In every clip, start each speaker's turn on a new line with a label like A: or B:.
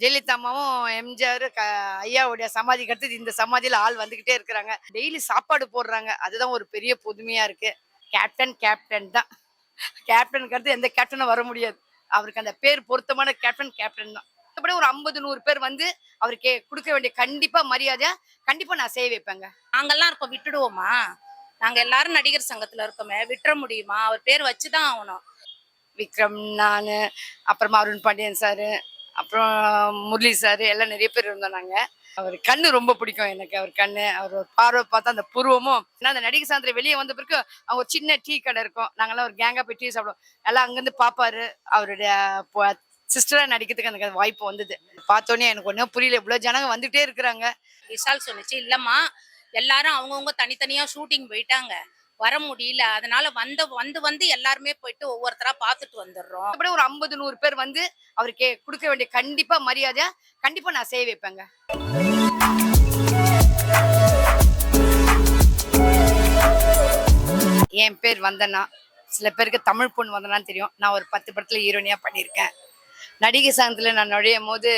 A: ஜெயலலிதா அம்மாவும் எம்ஜிஆர் க ஐயாவுடைய சமாதிக்கு அடுத்தது இந்த சமாதியில் ஆள் வந்துக்கிட்டே இருக்கிறாங்க. டெய்லி சாப்பாடு போடுறாங்க. அதுதான் ஒரு பெரிய புதுமையா இருக்கு. கேப்டன் கேப்டன் தான். கேப்டனுக்கு அடுத்து எந்த கேப்டனும் வர முடியாது. அவருக்கு அந்த பேர் பொருத்தமான கேப்டன் கேப்டன் தான். மற்றபடி ஒரு ஐம்பது நூறு பேர் வந்து அவருக்கு கொடுக்க வேண்டிய கண்டிப்பா மரியாதை கண்டிப்பா நான் செய்ய வைப்பேங்க.
B: நாங்கள்லாம் இருக்கோம் விட்டுடுவோமா? நாங்க எல்லாரும் நடிகர் சங்கத்துல இருக்கோமே விட்டுற முடியுமா? அவர் பேர் வச்சுதான் ஆகணும்.
A: விக்ரம் நான் அப்புறமா அருண் பாண்டியன் சார் அப்புறம் முரளி சார் எல்லாம் நிறைய பேர் இருந்தோம் நாங்கள் அவர் கண்ணு ரொம்ப பிடிக்கும் எனக்கு அவர் கண்ணு. அவர் பார்வை பார்த்தா அந்த புருவமும் ஏன்னா அந்த நடிகை சாயந்தரம் வெளியே வந்த பிறகு அவங்க ஒரு சின்ன டீ கடை இருக்கும். நாங்கெல்லாம் ஒரு கேங்காக போய் டீ சாப்பிடுவோம். எல்லாம் அங்கேருந்து பார்ப்பாரு அவருடைய சிஸ்டராக நடிக்கிறதுக்கு எனக்கு வாய்ப்பு வந்தது. பார்த்தோன்னே எனக்கு ஒன்றும் புரியல. இவ்வளோ ஜனங்க வந்துகிட்டே இருக்கிறாங்க.
B: விஷால் சொன்னிச்சு இல்லைம்மா எல்லாரும் அவங்கவுங்க தனித்தனியாக ஷூட்டிங் போயிட்டாங்க. வர முடியல. அதனால வந்த வந்து வந்து எல்லாருமே போயிட்டு ஒவ்வொருத்தரா பார்த்துட்டு வந்துடுறோம்
A: அப்படியே ஒரு ஐம்பது நூறு பேர் வந்து அவருக்கு கொடுக்க வேண்டிய கண்டிப்பா மரியாதை கண்டிப்பா நான் செய்ய வைப்பேங்க. என் பேர் வந்தனா சில பேருக்கு தமிழ் பொண்ணு வந்தனான்னு தெரியும். நான் ஒரு பத்து படத்துல ஹீரோனியா பண்ணியிருக்கேன். நடிகை சங்கத்துல நான் நுழையும் போது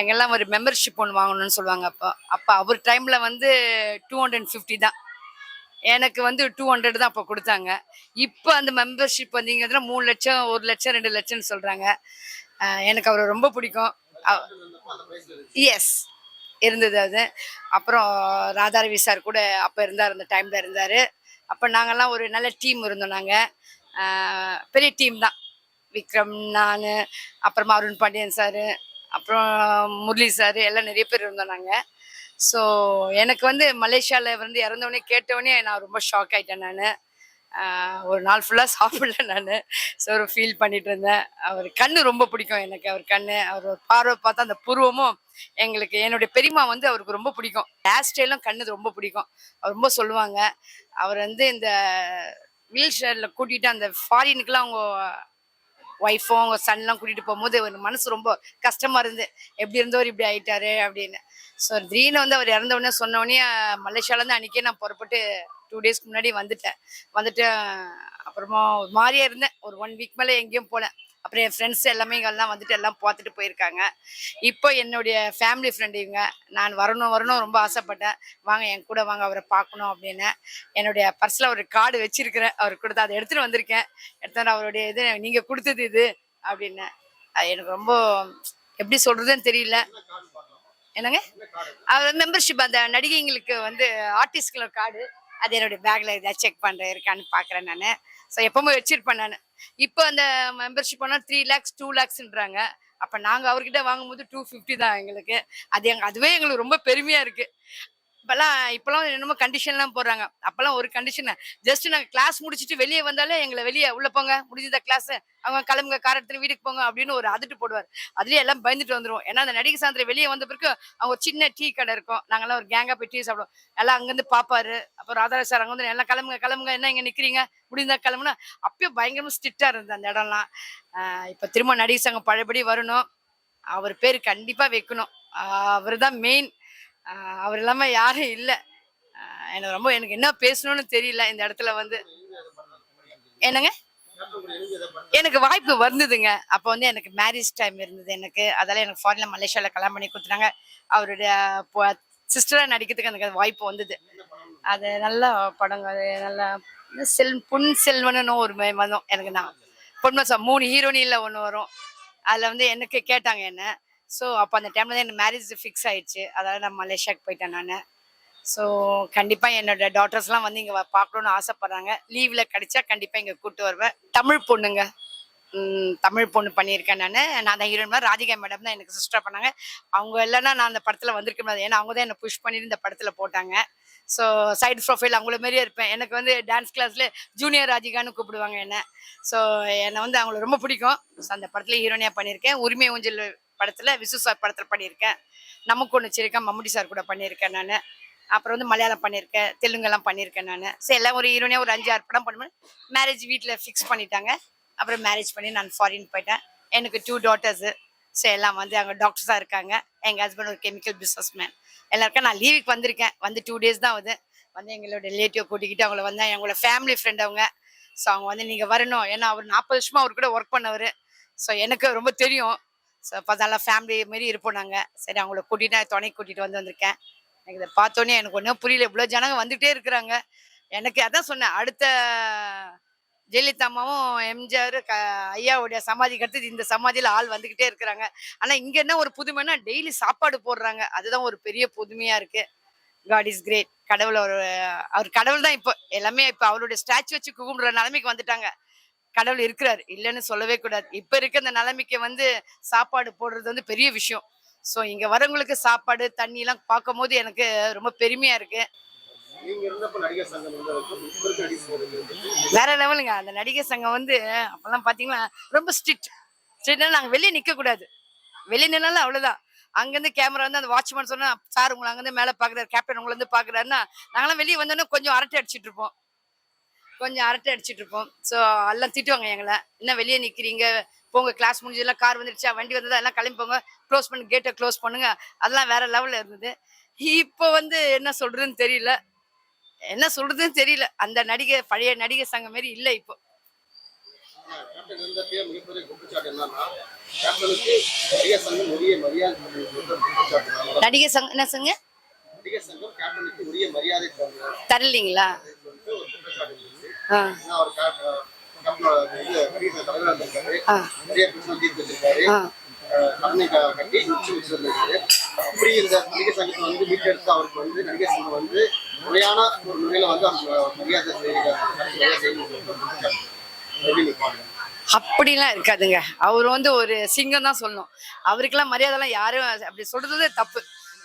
A: எங்கெல்லாம் ஒரு மெம்பர்ஷிப் ஒன்று வாங்கணும்னு சொல்லுவாங்க அப்போ. அப்போ அவர் டைம்ல வந்து டூ ஹண்ட்ரட் ஃபிஃப்டி தான். எனக்கு வந்து டூ ஹண்ட்ரட் தான் அப்போ கொடுத்தாங்க. இப்போ அந்த மெம்பர்ஷிப் வந்தீங்கன்னா மூணு லட்சம் ஒரு லட்சம் ரெண்டு லட்சம்னு சொல்கிறாங்க எனக்கு அவரை ரொம்ப பிடிக்கும். எஸ் இருந்தது அது. அப்புறம் ராதாரவி சார் கூட அப்போ இருந்தார் அந்த டைமில் இருந்தார். அப்போ நாங்கள்லாம் ஒரு நல்ல டீம் இருந்தோம் நாங்கள் பெரிய டீம் தான். விக்ரம் நான் அப்புறமா அருண் பாண்டியன் சார் அப்புறம் முரளி சார் எல்லாம் நிறைய பேர் இருந்தோம் நாங்கள் ஸோ எனக்கு வந்து மலேசியாவில் வந்து இறந்தவொடனே கேட்டவொடனே நான் ரொம்ப ஷாக் ஆகிட்டேன் நான். ஒரு நாள் ஃபுல்லாக சாப்பிடல நான். ஸோ ஒரு ஃபீல் பண்ணிட்டு இருந்தேன். அவர் கண்ணு ரொம்ப பிடிக்கும் எனக்கு. அவர் கண்ணு அவர் ஒரு பார்வை பார்த்தா அந்த புருவமும் எங்களுக்கு என்னுடைய பெரியம்மா வந்து அவருக்கு ரொம்ப பிடிக்கும். ஹேர் ஸ்டைலும் கண்ணு ரொம்ப பிடிக்கும். அவர் ரொம்ப சொல்லுவாங்க. அவர் வந்து இந்த வீல் ஷேரில் கூட்டிகிட்டு அந்த ஃபாரினுக்குலாம் அவங்க ஒய்ஃபும் அவங்க சன்லாம் கூட்டிகிட்டு போகும்போது ஒரு மனசு ரொம்ப கஷ்டமாக இருந்து எப்படி இருந்தவர் இப்படி ஆயிட்டாரு? அப்படின்னு. ஸோ திடீர்னு வந்து அவர் இறந்த உடனே சொன்ன மலேசியாலேருந்து அன்றைக்கே நான் புறப்பட்டு டூ டேஸ்க்கு முன்னாடி வந்துட்டேன். வந்துட்டு அப்புறமா ஒரு மாதிரியே இருந்தேன். ஒரு ஒன் வீக் மேலே எங்கேயும் போகல அப்புறம் என் ஃப்ரெண்ட்ஸ் எல்லாமே இங்கெல்லாம் வந்துட்டு எல்லாம் பார்த்துட்டு போயிருக்காங்க. இப்போ என்னுடைய ஃபேமிலி ஃப்ரெண்டு இவங்க நான் வரணும் வரணும் ரொம்ப ஆசைப்பட்டேன். வாங்க என் கூட வாங்க அவரை பார்க்கணும் அப்படின்னு. என்னுடைய பர்ஸில் ஒரு கார்டு வச்சிருக்கிறேன். அவர் கொடுத்து அதை எடுத்துகிட்டு வந்திருக்கேன். எடுத்து அவருடைய இது நீங்கள் கொடுத்தது இது அப்படின்னு. அது எனக்கு ரொம்ப எப்படி சொல்கிறதுன்னு தெரியல. என்னங்க? அவர் மெம்பர்ஷிப் அந்த நடிகைங்களுக்கு வந்து ஆர்டிஸ்ட்களோட கார்டு அது என்னுடைய பேக்கில் ஏதாவது செக் பண்றேன் இருக்கான்னு பார்க்குறேன் நான். ஸோ எப்பவுமே வச்சிருப்பேன் நான். இப்போ அந்த மெம்பர்ஷிப் பண்ணால் த்ரீ லேக்ஸ் டூ லேக்ஸ்ன்றாங்க அப்போ நாங்கள் அவர்கிட்ட வாங்கும்போது டூ ஃபிஃப்டி தான் எங்களுக்கு. அது எங்க அதுவே எங்களுக்கு ரொம்ப பெருமையா இருக்கு. இப்போல்லாம் இப்பெல்லாம் என்னமோ கண்டிஷன்லாம் போடுறாங்க. அப்போல்லாம் ஒரு கண்டிஷன் ஜஸ்ட் நாங்கள் கிளாஸ் முடிச்சுட்டு வெளியே வந்தாலே எங்களை வெளியே உள்ள போங்க. முடிஞ்சதா கிளாஸ் அவங்க கிளம்புங்க கார் எடுத்துட்டு வீட்டுக்கு போங்க அப்படின்னு ஒரு அதட்டு போடுவார். அதுலேயே எல்லாம் பயந்துட்டு வந்துருவோம். ஏன்னா அந்த நடிகை சாயந்தரம் வெளியே வந்த பிறகு அவங்க ஒரு சின்ன டீ கடை இருக்கும். நாங்கெல்லாம் ஒரு கேங்காக போய் டீ சாப்பிடுவோம். எல்லாம் அங்கேருந்து பாப்பாரு அப்புறம் ராதாரா சார் அங்கே வந்து எல்லாம் கிளம்புங்க கிளம்புங்க என்ன இங்கே நிற்கிறீங்க முடிந்தா கிளம்புனா அப்பயும் பயங்கரமாக ஸ்ட்ரிக்டாக இருந்தது அந்த இடம்லாம். இப்போ திரும்ப நடிகை சங்கம் பழையபடி வரணும். அவர் பேர் கண்டிப்பாக வைக்கணும். அவர் தான் மெயின் அவர் இல்லாம யாரும் இல்லை. எனக்கு ரொம்ப எனக்கு என்ன பேசணும்னு தெரியல இந்த இடத்துல வந்து. என்னங்க? எனக்கு வாய்ப்பு வந்ததுங்க. அப்போ வந்து எனக்கு மேரேஜ் டைம் இருந்தது எனக்கு. அதால எனக்கு ஃபாரின்ல மலேசியாவில் கல்யாணம் பண்ணி கொடுத்துட்டாங்க. அவருடைய சிஸ்டராக நடிக்கிறதுக்கு எனக்கு அது வாய்ப்பு வந்தது. அது நல்ல படங்க அது நல்லா செல் பொன் செல்வன்னு ஒரு மே- எனக்கு நான். பொன்மசம் மூணு ஹீரோனியில் ஒன்று வரும். அதில் வந்து எனக்கு கேட்டாங்க என்ன ஸோ அப்போ அந்த டைமில் தான் எனக்கு மேரேஜ் ஃபிக்ஸ் ஆயிடுச்சு. அதாவது நான் மலேசியாவுக்கு போயிட்டேன் நான். ஸோ கண்டிப்பாக என்னோட டாட்டர்ஸ்லாம் வந்து இங்கே பார்க்கணுன்னு ஆசைப்பட்றாங்க. லீவில் கிடைச்சா கண்டிப்பாக இங்கே கூப்பிட்டு வருவேன். தமிழ் பொண்ணுங்க. தமிழ் பொண்ணு பண்ணியிருக்கேன் நான். நான் தான் ஹீரோயின் ராதிகா மேடம் தான் எனக்கு சிஸ்டர் பண்ணாங்க. அவங்க இல்லைன்னா நான் அந்த படத்தில் வந்திருக்க முடியாது. ஏன்னா அவங்க தான் என்னை புஷ் பண்ணி இந்த படத்தில் போட்டாங்க. ஸோ சைடு ப்ரொஃபைல் அவங்கள மாதிரியே இருப்பேன். எனக்கு வந்து டான்ஸ் கிளாஸில் ஜூனியர் ராதிகான்னு கூப்பிடுவாங்க என்ன. ஸோ என்னை வந்து அவங்கள ரொம்ப பிடிக்கும். ஸோ அந்த படத்தில் ஹீரோனியாக பண்ணியிருக்கேன். உரிமை ஊஞ்சல் படத்தில் விசு சார் படத்தில் பண்ணியிருக்கேன். நமக்கு ஒன்று வச்சிருக்கேன். மம்முட்டி சார் கூட பண்ணியிருக்கேன் நான். அப்புறம் வந்து மலையாளம் பண்ணியிருக்கேன். தெலுங்கெல்லாம் பண்ணியிருக்கேன் நான். சரி எல்லாம் ஒரு ஹீரோனே ஒரு அஞ்சு ஆறு படம் பண்ணும்போது மேரேஜ் வீட்டில் ஃபிக்ஸ் பண்ணிட்டாங்க. அப்புறம் மேரேஜ் பண்ணி நான் ஃபாரின் போயிட்டேன். எனக்கு டூ டாட்டர்ஸு ஸோ எல்லாம் வந்து அங்கே டாக்டர்ஸாக இருக்காங்க. எங்கள் ஹஸ்பண்ட் ஒரு கெமிக்கல் பிஸ்னஸ் மேன் எல்லாருக்கும் நான் லீவுக்கு வந்திருக்கேன். வந்து டூ டேஸ் தான் ஆகுது. வந்து எங்களோட ரிலேட்டிவ் கூட்டிக்கிட்டு அவங்கள வந்தேன் எங்களோட ஃபேமிலி ஃப்ரெண்ட் அவங்க. ஸோ அவங்க வந்து நீங்கள் வரணும். ஏன்னா அவர் நாற்பது வருஷமாக அவர் கூட ஒர்க் பண்ணவர். ஸோ எனக்கு ரொம்ப தெரியும். ஸோ பார்த்தா ஃபேமிலி மாரி இருப்போம் நாங்கள் சரி அவங்கள கூட்டிட்டு துணை கூட்டிகிட்டு வந்து வந்திருக்கேன். எனக்கு இதை பார்த்தோன்னே எனக்கு ஒன்றும் புரியல. இவ்வளோ ஜனங்க வந்துகிட்டே இருக்கிறாங்க. எனக்கு அதான் சொன்னேன். அடுத்த ஜெயலலிதா அம்மாவும் எம்ஜிஆர் க ஐயாவுடைய சமாதிக்கு அடுத்து இந்த சமாதியில் ஆள் வந்துக்கிட்டே இருக்கிறாங்க. ஆனால் இங்கே என்ன ஒரு புதுமைன்னா டெய்லி சாப்பாடு போடுறாங்க. அதுதான் ஒரு பெரிய புதுமையாக இருக்குது காட் இஸ் கிரேட் கடவுள் ஒரு அவர் கடவுள் தான் இப்போ. எல்லாமே இப்போ அவருடைய ஸ்டாச்சு வச்சு கும்பிடுற நிலைமைக்கு வந்துட்டாங்க. கடவுள் இருக்கிறார். இல்லைன்னு சொல்லவே கூடாது. இப்ப இருக்க இந்த நிலைமைக்கு வந்து சாப்பாடு போடுறது வந்து பெரிய விஷயம். ஸோ இங்க வரவங்களுக்கு சாப்பாடு தண்ணி எல்லாம் பார்க்கும் போது எனக்கு ரொம்ப பெருமையா இருக்கு. வேற லெவலுங்க. அந்த நடிகர் சங்கம் வந்து அப்பெல்லாம் பாத்தீங்கன்னா ரொம்ப ஸ்ட்ரிக்ட் ஸ்ட்ரிக்ட்னா நாங்க வெளியே நிக்க கூடாது. வெளியே நின்னாலும் அவ்வளவுதான். அங்கிருந்து கேமரா வந்து அந்த வாட்ச்மேன் சொன்னா சார் உங்களை அங்கிருந்து மேல பாக்குறாரு கேப்டன் உங்களை வந்து பாக்குறாருன்னா நாங்களாம் வெளியே வந்தோன்னா கொஞ்சம் அரட்டை அடிச்சிட்டு இருப்போம். கொஞ்சம் அரட்டை அடிச்சிட்டு இருப்போம். ஸோ எல்லாம் திட்டுவாங்க எங்களை. என்ன வெளியே நிக்கிறீங்க? போங்க கிளாஸ் முடிஞ்சதெல்லாம் கார் வந்துருச்சா? வண்டி வந்ததா? எல்லாம் கிளம்பி போங்க. க்ளோஸ் பண்ணி கேட்டை க்ளோஸ் பண்ணுங்க. அதெல்லாம் வேற லெவல்ல இருந்தது. இப்போ வந்து என்ன சொல்றதுன்னு தெரியல. என்ன சொல்றதுன்னு தெரியல. அந்த நடிகை பழைய நடிகை சங்கம் மாதிரி இல்லை இப்போ. நடிகை சங்கம் என்ன சங்க? தரலீங்களா?
C: கட்டி அப்படி இந்த சங்கத்தை வந்து மீட்டெடுத்து அவருக்கு வந்து சங்கம் வந்து முறையான ஒரு முறையில வந்து அவருக்கு மரியாதை
A: அப்படிலாம் இருக்காதுங்க. அவர் வந்து ஒரு சிங்கம் தான் சொல்லணும். அவருக்கெல்லாம் மரியாதைலாம் யாரும் அப்படி சொல்றது தப்பு.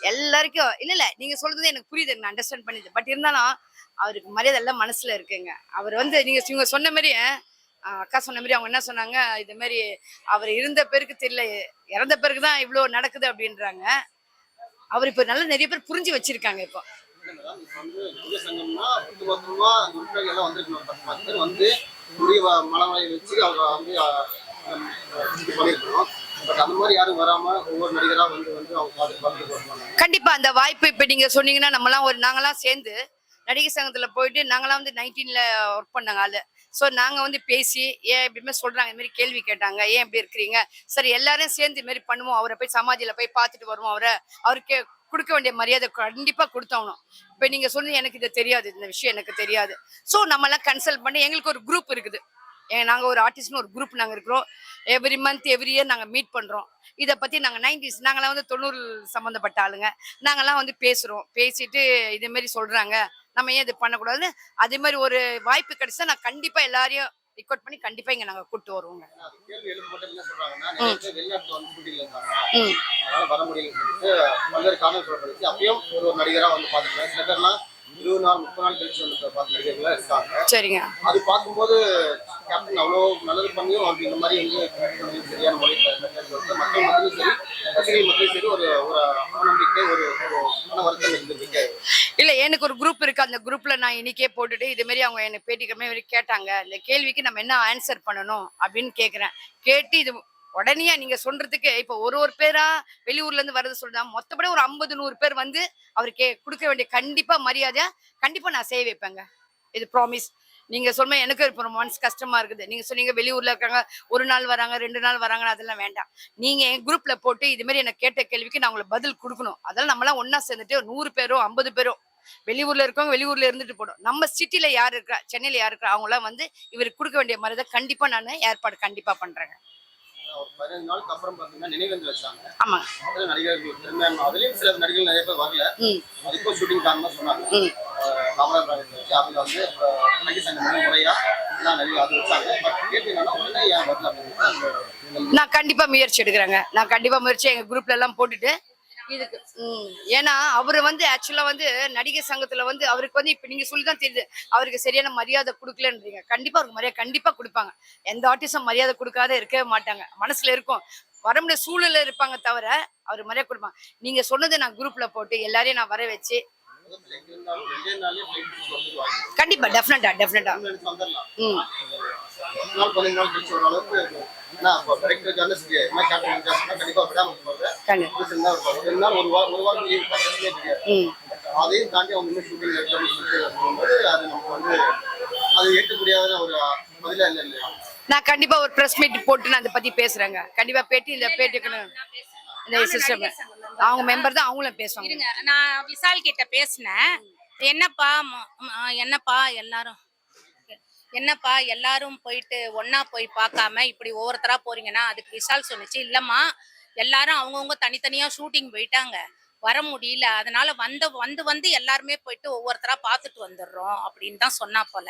A: எல்லாருக்கும் இல்ல இல்ல நீங்க சொல்றது எனக்கு புரியுது நான் அண்டர்ஸ்டாண்ட் பண்ணிது பட் இருந்தாலும் அவருக்கு மரியாதை எல்லாம் மனசுல இருக்குங்க. அவர் வந்து நீங்க இவங்க சொன்ன மாதிரி அக்கா சொன்ன மாதிரி அவங்க என்ன சொன்னாங்க இது மாதிரி அவர் இருந்த பேருக்கு தெரியல இறந்த பிறகு தான் இவ்வளோ நடக்குது அப்படின்றாங்க. அவர் இப்போ நல்லா நிறைய பேர் புரிஞ்சு வச்சிருக்காங்க இப்போ.
C: வந்து அந்த வச்சு அவங்க வந்து
A: கண்டிப்பா அந்த வாய்ப்பு இப்ப நீங்க சொன்னீங்கன்னா நம்மலாம் ஒரு நாங்களாம் சேர்ந்து நடிகர் சங்கத்துல போயிட்டு நாங்களாம் வந்து நைன்டீன்ல ஒர்க் பண்ணாங்க ஆள். ஸோ நாங்கள் வந்து பேசி ஏன் இப்படிமே சொல்கிறாங்க இதுமாரி கேள்வி கேட்டாங்க ஏன் இப்படி இருக்கிறீங்க? சரி எல்லாரும் சேர்ந்து இதுமாரி பண்ணுவோம் அவரை போய் சமாதியில் போய் பார்த்துட்டு வருவோம் அவரை. அவருக்கு கொடுக்க வேண்டிய மரியாதை கண்டிப்பாக கொடுத்தாகணும். இப்போ நீங்கள் சொன்னது எனக்கு இது தெரியாது இந்த விஷயம் எனக்கு தெரியாது. ஸோ நம்மளாம் கன்சல்ட் பண்ணி எங்களுக்கு ஒரு குரூப் இருக்குது. நாங்கள் ஒரு ஆர்டிஸ்ட்னு ஒரு குரூப் நாங்கள் இருக்கிறோம். எவ்ரி மந்த் எவ்ரி இயர் நாங்கள் மீட் பண்ணுறோம் இதை பற்றி நாங்கள் நைன்டிஸ் நாங்களாம் வந்து தொண்ணூறு சம்மந்தப்பட்ட ஆளுங்க. நாங்கெல்லாம் வந்து பேசுகிறோம் பேசிட்டு இதுமாரி சொல்கிறாங்க நம்ம ஏன் இது பண்ணக்கூடாது அதே மாதிரி ஒரு வாய்ப்பு கிடைச்சா நான் கண்டிப்பா எல்லாரையும் ரெக்கார்ட் பண்ணி கண்டிப்பா இங்க நாங்க கூட்டு வருவோங்க.
C: இருபது நாள் முப்பது நாள் கழிச்சு வந்து பார்த்த இருக்காங்க.
A: சரிங்க.
C: அது பார்க்கும்போது கேப்டன் அவ்வளோ நல்லது பண்ணியும் அவருக்கு இந்த மாதிரி வந்து சரியான முறையில் சொல்லிட்டு மக்கள் மத்தியிலும் சரி ரசிகர்கள் சரி ஒரு ஒரு அவநம்பிக்கை ஒரு ஒரு மன வருத்தம் இருந்துருக்கு.
A: இல்லை எனக்கு ஒரு குரூப் இருக்கு. அந்த குரூப்ல நான் இன்னைக்கே போட்டுட்டு இது மாதிரி அவங்க எனக்கு பேட்டிக்கிற மாதிரி கேட்டாங்க. இந்த கேள்விக்கு நம்ம என்ன ஆன்சர் பண்ணணும் அப்படின்னு கேட்குறேன் கேட்டு இது உடனே நீங்க சொல்றதுக்கு இப்ப ஒரு ஒரு பேரா வெளியூர்ல இருந்து வரது சொல்றா மொத்தப்படி ஒரு ஐம்பது நூறு பேர் வந்து அவருக்கு கொடுக்க வேண்டிய கண்டிப்பா மரியாதையா கண்டிப்பா நான் செய்ய வைப்பேங்க. இது ப்ராமிஸ் நீங்க சொல்ல எனக்கு இப்போ மனசு கஷ்டமா இருக்குது. நீங்க சொன்னீங்க வெளியூர்ல இருக்காங்க ஒரு நாள் வராங்க ரெண்டு நாள் வராங்க அதெல்லாம் வேண்டாம். நீங்க என் குரூப்ல போட்டு இது மாதிரி எனக்கு கேட்ட கேள்விக்கு நான் உங்களுக்கு பதில் கொடுக்கணும். அதெல்லாம் நம்மளாம் ஒண்ணா சேர்ந்துட்டு ஒரு நூறு பேரோ ஐம்பது பேரோ வெளியூர்ல இருக்கவங்க வெளியூர்ல இருந்துட்டு போடும் நம்ம சிட்டில யார் இருக்கா சென்னையில யார் இருக்கா அவங்க எல்லாம் வந்து இவருக்கு கொடுக்க வேண்டிய மரியாதை கண்டிப்பா நான் ஏற்பாடு கண்டிப்பா பண்றேங்க.
C: ஒரு
A: ஆமாங்க.
C: வச்சு வந்து சங்கம்
A: நான் கண்டிப்பா முயற்சி எடுக்கிறேங்க. நான் கண்டிப்பா முயற்சி எங்க குரூப்ல எல்லாம் போட்டுட்டு இதுக்கு ஏன்னா அவர் வந்து ஆக்சுவலா வந்து நடிகர் சங்கத்துல வந்து அவருக்கு வந்து இப்ப நீங்க சொல்லிதான் தெரியுது. அவருக்கு சரியான மரியாதை கொடுக்கலன்றீங்க. கண்டிப்பா அவருக்கு மரியாதை கண்டிப்பா கொடுப்பாங்க. எந்த ஆர்டிஸ்டும் மரியாதை கொடுக்காத இருக்கவே மாட்டாங்க. மனசுல இருக்கும். வர முடிய சூழல்ல இருப்பாங்க தவிர அவர் மரியாதை கொடுப்பாங்க. நீங்க சொன்னதை நான் குரூப்ல போட்டு எல்லாரையும் நான் வர வச்சு கண்டிப்பா டெஃபினட்டா டெஃபினட்டா. ம்
C: அதையும் தாண்டி அவங்க இன்னும் அது நமக்கு வந்து அது ஒரு பதிலா இல்லை இல்லையா
A: நான் கண்டிப்பா ஒரு பிரஸ் மீட் போட்டு நான் அதை பத்தி பேசுறேங்க. கண்டிப்பா பேட்டி இந்த பேட்டிக்கு நான் இந்த சிஸ்டம் அவங்க மெம்பர் தான் அவங்களும் பேசுவாங்க.
B: இருங்க. நான் விசால் கிட்ட பேசினேன். என்னப்பா என்னப்பா எல்லாரும்? என்னப்பா எல்லாரும் போயிட்டு ஒண்ணா போய் பார்க்காம இப்படி ஒவ்வொருத்தரா போறீங்கன்னா அதுக்கு விசால் சொன்னுச்சு இல்லம்மா எல்லாரும் அவங்கவுங்க தனித்தனியா ஷூட்டிங் போயிட்டாங்க. வர முடியல. அதனால வந்த வந்து வந்து எல்லாருமே போயிட்டு ஒவ்வொருத்தரா பார்த்துட்டு வந்துடுறோம் அப்படின்னு தான் சொன்னா போல.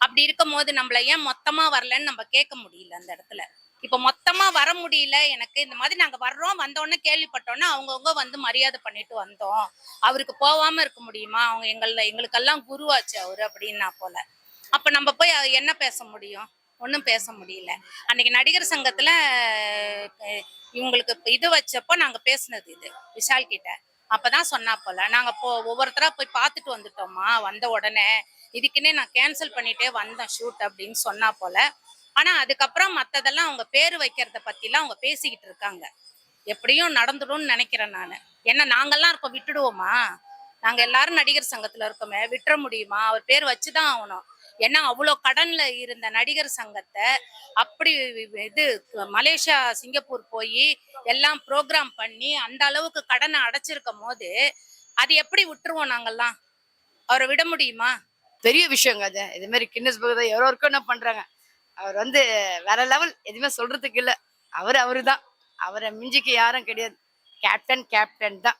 B: அப்படி இருக்கும் போது நம்மள ஏன் மொத்தமா வரலன்னு நம்ம கேட்க முடியல அந்த இடத்துல. இப்ப மொத்தமா வர முடியல. எனக்கு இந்த மாதிரி நாங்க வர்றோம் வந்தோடனே கேள்விப்பட்டோன்னே அவங்கவுங்க வந்து மரியாதை பண்ணிட்டு வந்தோம். அவருக்கு போகாம இருக்க முடியுமா? அவங்க எங்கள எங்களுக்கெல்லாம் குருவாச்சு அவரு அப்படின்னா போல. அப்ப நம்ம போய் என்ன பேச முடியும்? ஒன்றும் பேச முடியல. அன்னைக்கு நடிகர் சங்கத்துல இவங்களுக்கு இது வச்சப்போ நாங்க பேசினது இது விஷால் கிட்ட. அப்பதான் சொன்னா போல. நாங்க போ ஒவ்வொருத்தரா போய் பார்த்துட்டு வந்துட்டோமா வந்த உடனே. இதுக்குன்னே நான் கேன்சல் பண்ணிட்டே வந்தேன் ஷூட் அப்படின்னு சொன்னா போல. ஆனா அதுக்கப்புறம் மத்ததெல்லாம் அவங்க பேர் வைக்கிறத பத்திலாம் அவங்க பேசிக்கிட்டு இருக்காங்க. எப்படியும் நடந்துடும்னு நினைக்கிறேன் நான். ஏன்னா நாங்கெல்லாம் இருக்கோம் விட்டுடுவோமா? நாங்க எல்லாரும் நடிகர் சங்கத்துல இருக்கோமே விட்டுற முடியுமா? அவர் பேர் வச்சுதான் ஆகணும். ஏன்னா அவ்வளோ கடன்ல இருந்த நடிகர் சங்கத்தை அப்படி இது மலேசியா சிங்கப்பூர் போய் எல்லாம் ப்ரோக்ராம் பண்ணி அந்த அளவுக்கு கடனை அடைச்சிருக்கும் போது அது எப்படி விட்டுருவோம் நாங்கெல்லாம் அவரை விட முடியுமா?
A: பெரிய விஷயங்க அது. இது மாதிரி கின்னஸ் புக் தான் எவ்வளோ என்ன பண்றாங்க? அவர் வந்து வேற லெவல் எதுவுமே சொல்றதுக்கு இல்ல. அவர் அவரு தான் அவரை மிஞ்சிக்கு யாரும் கிடையாது. கேப்டன் கேப்டன் தான்.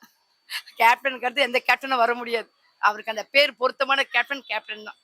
A: கேப்டனுக்கு அடுத்து எந்த கேப்டனும் வர முடியாது. அவருக்கு அந்த பேர் பொருத்தமான கேப்டன் கேப்டன் தான்.